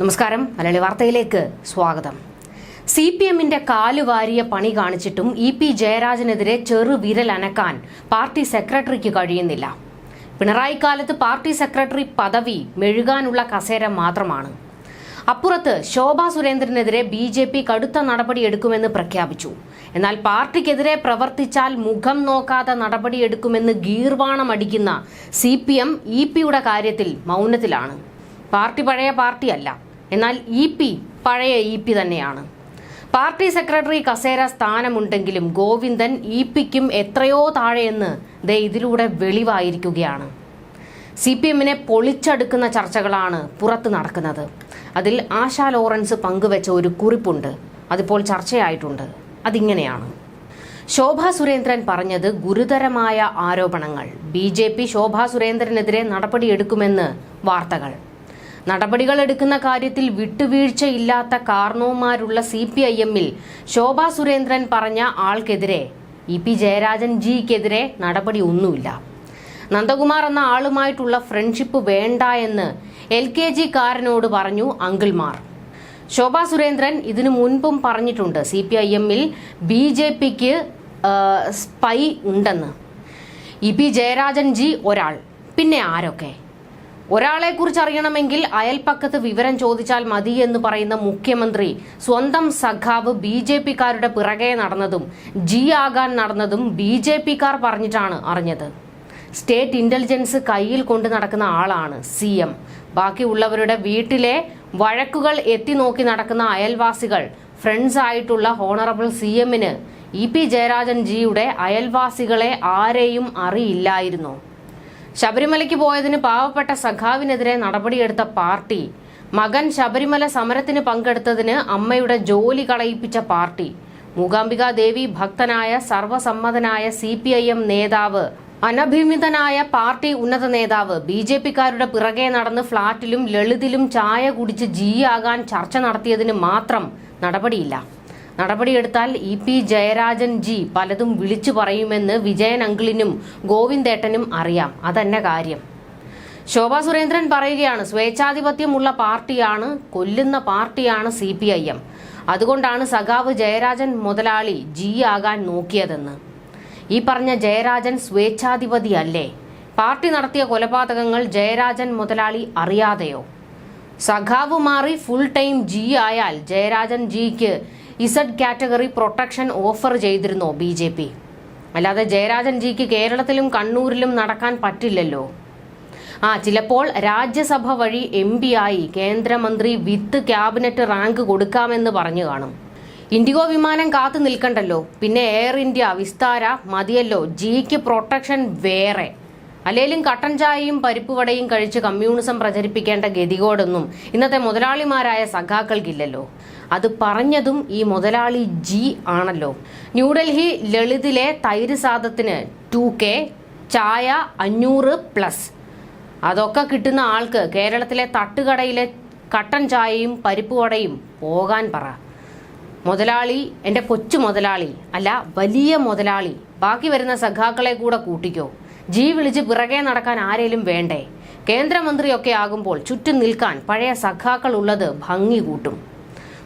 നമസ്കാരം. മലയാളി വാർത്തയിലേക്ക് സ്വാഗതം. സി പി എമ്മിന്റെ കാലുവാരിയ പണി കാണിച്ചിട്ടും ഇ പി ജയരാജനെതിരെ ചെറുവിരൽ അനക്കാൻ പാർട്ടി സെക്രട്ടറിക്ക് കഴിയുന്നില്ല. പിണറായി കാലത്ത് പാർട്ടി സെക്രട്ടറി പദവി മെഴുകാനുള്ള കസേര മാത്രമാണ്. അപ്പുറത്ത് ശോഭാ സുരേന്ദ്രനെതിരെ ബി ജെ പി കടുത്ത നടപടിയെടുക്കുമെന്ന് പ്രഖ്യാപിച്ചു. എന്നാൽ പാർട്ടിക്കെതിരെ പ്രവർത്തിച്ചാൽ മുഖം നോക്കാതെ നടപടിയെടുക്കുമെന്ന് ഗീർവാണം അടിക്കുന്ന സി പി എം ഇ പിയുടെ കാര്യത്തിൽ മൗനത്തിലാണ്. പാർട്ടി പഴയ പാർട്ടിയല്ല. എന്നാൽ ഇ പി പഴയ ഇ പി തന്നെയാണ്. പാർട്ടി സെക്രട്ടറി കസേര സ്ഥാനമുണ്ടെങ്കിലും ഗോവിന്ദൻ ഇ പിക്കും എത്രയോ താഴെയെന്ന് ദേ ഇതിലൂടെ വെളിവായിരിക്കുകയാണ്. സി പി എമ്മിനെ പൊളിച്ചടുക്കുന്ന ചർച്ചകളാണ് പുറത്ത് നടക്കുന്നത്. അതിൽ ആശാ ലോറൻസ് പങ്കുവെച്ച ഒരു കുറിപ്പുണ്ട്. അതിപ്പോൾ ചർച്ചയായിട്ടുണ്ട്. അതിങ്ങനെയാണ്. ശോഭാ സുരേന്ദ്രൻ പറഞ്ഞത് ഗുരുതരമായ ആരോപണങ്ങൾ. ബി ജെ പി ശോഭാ സുരേന്ദ്രനെതിരെ നടപടിയെടുക്കുമെന്ന് വാർത്തകൾ. നടപടികൾ എടുക്കുന്ന കാര്യത്തിൽ വിട്ടുവീഴ്ചയില്ലാത്ത കാരണവുമാരുള്ള സി പി ഐ എമ്മിൽ ശോഭാ സുരേന്ദ്രൻ പറഞ്ഞ ആൾക്കെതിരെ ഇ പി ജയരാജൻ ജിക്കെതിരെ നടപടി ഒന്നുമില്ല. നന്ദകുമാർ എന്ന ആളുമായിട്ടുള്ള ഫ്രണ്ട്ഷിപ്പ് വേണ്ട എന്ന് എൽ കെ ജി കാരനോട് പറഞ്ഞു അങ്കിൾമാർ. ശോഭാ സുരേന്ദ്രൻ ഇതിനു മുൻപും പറഞ്ഞിട്ടുണ്ട് സി പി ഐ എമ്മിൽ ബി ജെ പിക്ക് സ്പൈ ഉണ്ടെന്ന്. ഇ പി ജയരാജൻ ജി ഒരാൾ പിന്നെ ആരൊക്കെ? ഒരാളെ കുറിച്ച് അറിയണമെങ്കിൽ അയൽപ്പക്കത്ത് വിവരം ചോദിച്ചാൽ മതി എന്ന് പറയുന്ന മുഖ്യമന്ത്രി സ്വന്തം സഖാവ് ബി ജെ പിക്കാരുടെ പിറകെ നടന്നതും ജി ആകാൻ നടന്നതും ബി ജെ പിക്കാർ പറഞ്ഞിട്ടാണ് അറിഞ്ഞത്. സ്റ്റേറ്റ് ഇന്റലിജൻസ് കയ്യിൽ കൊണ്ട് നടക്കുന്ന ആളാണ് സി എം. ബാക്കിയുള്ളവരുടെ വീട്ടിലെ വഴക്കുകൾ എത്തി നോക്കി നടക്കുന്ന അയൽവാസികൾ ഫ്രണ്ട്സ് ആയിട്ടുള്ള ഹോണറബിൾ സി എമ്മിന് ഇ പി ജയരാജൻ ജിയുടെ അയൽവാസികളെ ആരെയും അറിയില്ലായിരുന്നു. ശബരിമലയ്ക്ക് പോയതിന് പാവപ്പെട്ട സഖാവിനെതിരെ നടപടിയെടുത്ത പാർട്ടി. മകൻ ശബരിമല സമരത്തിന് പങ്കെടുത്തതിന് അമ്മയുടെ ജോലി കളയിപ്പിച്ച പാർട്ടി. മൂകാംബിക ദേവി ഭക്തനായ സർവസമ്മതനായ സി പി ഐ എം നേതാവ് അനഭിമിതനായ പാർട്ടി ഉന്നത നേതാവ് ബി ജെ പിക്കാരുടെ പിറകെ നടന്ന് ഫ്ളാറ്റിലും ലളിതിലും ചായ കുടിച്ച് ജീയാകാൻ ചർച്ച നടത്തിയതിന് മാത്രം നടപടിയില്ല. നടപടിയെടുത്താൽ ഇ പി ജയരാജൻ ജി പലതും വിളിച്ചു പറയുമെന്ന് വിജയൻ അങ്കിളിനും ഗോവിന്ദേട്ടനും അറിയാം. അതന്നെ കാര്യം. ശോഭാ സുരേന്ദ്രൻ പറയുകയാണ് സ്വേച്ഛാധിപത്യമുള്ള പാർട്ടിയാണ് കൊല്ലുന്ന പാർട്ടിയാണ് സി പി ഐ എം. അതുകൊണ്ടാണ് സഖാവ് ജയരാജൻ മുതലാളി ജി ആകാൻ നോക്കിയതെന്ന്. ഈ പറഞ്ഞ ജയരാജൻ സ്വേച്ഛാധിപതി അല്ലേ? പാർട്ടി നടത്തിയ കൊലപാതകങ്ങൾ ജയരാജൻ മുതലാളി അറിയാതെയോ? സഖാവ് മാറി ഫുൾ ടൈം ജി ആയാൽ ജയരാജൻ ജിക്ക് ഇസഡ് കാറ്റഗറി പ്രൊട്ടക്ഷൻ ഓഫർ ചെയ്തിരുന്നോ ബി ജെ പി? അല്ലാതെ ജയരാജൻ ജിക്ക് കേരളത്തിലും കണ്ണൂരിലും നടക്കാൻ പറ്റില്ലല്ലോ. ആ ചിലപ്പോൾ രാജ്യസഭ വഴി എം ആയി കേന്ദ്രമന്ത്രി വിത്ത് ക്യാബിനറ്റ് റാങ്ക് കൊടുക്കാമെന്ന് പറഞ്ഞു കാണും. ഇൻഡിഗോ വിമാനം കാത്തു നിൽക്കണ്ടല്ലോ. പിന്നെ എയർ ഇന്ത്യ വിസ്താര മതിയല്ലോ. ജിക്ക് പ്രൊട്ടക്ഷൻ വേറെ. അല്ലേലും കട്ടൻ ചായയും പരിപ്പുവടയും കഴിച്ച് കമ്മ്യൂണിസം പ്രചരിപ്പിക്കേണ്ട ഗതികോടൊന്നും ഇന്നത്തെ മുതലാളിമാരായ സഖാക്കൾക്കില്ലല്ലോ. അത് പറഞ്ഞതും ഈ മുതലാളി ജി ആണല്ലോ. ന്യൂഡൽഹി ലളിതിലെ തൈര് സാദത്തിന് ടു കെ ചായ അഞ്ഞൂറ് പ്ലസ്. അതൊക്കെ കിട്ടുന്ന ആൾക്ക് കേരളത്തിലെ തട്ടുകടയിലെ കട്ടൻ ചായയും പരിപ്പുവടയും പോകാൻ പറ. മുതലാളി എന്റെ കൊച്ചു മുതലാളി അല്ല വലിയ മുതലാളി ബാക്കി വരുന്ന സഖാക്കളെ കൂടെ കൂട്ടിക്കോ. ജി വിളിച്ച് പിറകെ നടക്കാൻ ആരേലും വേണ്ടേ? കേന്ദ്രമന്ത്രിയൊക്കെ ആകുമ്പോൾ ചുറ്റും നിൽക്കാൻ പഴയ സഖാക്കൾ ഉള്ളത് ഭംഗി കൂട്ടും.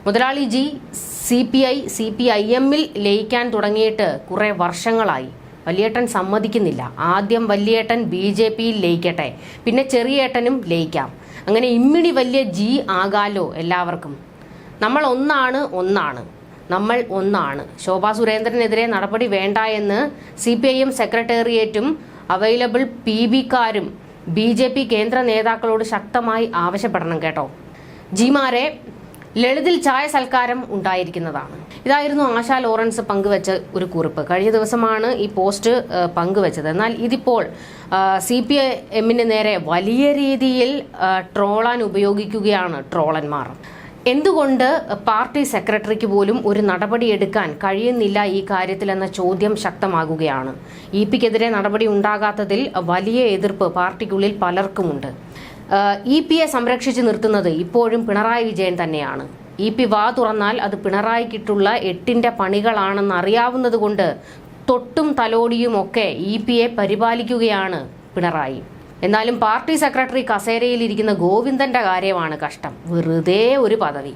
മുതലാളി ji C P I C P I എമ്മിൽ ലയിക്കാൻ തുടങ്ങിയിട്ട് കുറെ വർഷങ്ങളായി. വലിയേട്ടൻ സമ്മതിക്കുന്നില്ല. ആദ്യം വലിയേട്ടൻ ബി ജെ പിയിൽ ലയിക്കട്ടെ പിന്നെ ചെറിയേട്ടനും ലയിക്കാം. അങ്ങനെ ഇമ്മിണി വലിയ ജി ആകാലോ എല്ലാവർക്കും. നമ്മൾ ഒന്നാണ് ഒന്നാണ്. നമ്മൾ ഒന്നാണ്. ശോഭാ സുരേന്ദ്രനെതിരെ നടപടി വേണ്ട എന്ന് സി പി ഐ എം സെക്രട്ടേറിയറ്റും അവൈലബിൾ പി ബിക്കാരും ബി ജെ പി കേന്ദ്ര നേതാക്കളോട് ശക്തമായി ആവശ്യപ്പെടണം കേട്ടോ. ജിമാരെ ലളിതിൽ ചായ സൽക്കാരം ഉണ്ടായിരിക്കുന്നതാണ്. ഇതായിരുന്നു ആശാ ലോറൻസ് പങ്കുവച്ച ഒരു കുറിപ്പ്. കഴിഞ്ഞ ദിവസമാണ് ഈ പോസ്റ്റ് പങ്കുവച്ചത്. എന്നാൽ ഇതിപ്പോൾ സി പി എമ്മിന് നേരെ വലിയ രീതിയിൽ ട്രോളാൻ ഉപയോഗിക്കുകയാണ് ട്രോളന്മാർ. എന്തുകൊണ്ട് പാർട്ടി സെക്രട്ടറിക്ക് പോലും ഒരു നടപടി എടുക്കാൻ കഴിയുന്നില്ല ഈ കാര്യത്തിലെന്ന ചോദ്യം ശക്തമാകുകയാണ്. ഇ പിക്കെതിരെ നടപടി ഉണ്ടാകാത്തതിൽ വലിയ എതിർപ്പ് പാർട്ടിക്കുള്ളിൽ പലർക്കുമുണ്ട്. ഇ പിയെ സംരക്ഷിച്ചു നിർത്തുന്നത് ഇപ്പോഴും പിണറായി വിജയൻ തന്നെയാണ്. ഇ പി വാ തുറന്നാൽ അത് പിണറായിക്കിട്ടുള്ള എട്ടിന്റെ പണികളാണെന്ന് അറിയാവുന്നതുകൊണ്ട് തൊട്ടും തലോടിയും ഒക്കെ ഇ പിയെ പരിപാലിക്കുകയാണ് പിണറായി. എന്നാലും പാർട്ടി സെക്രട്ടറി കസേരയിൽ ഇരിക്കുന്ന ഗോവിന്ദന്റെ കാര്യമാണ് കഷ്ടം. വെറുതെ ഒരു പദവി.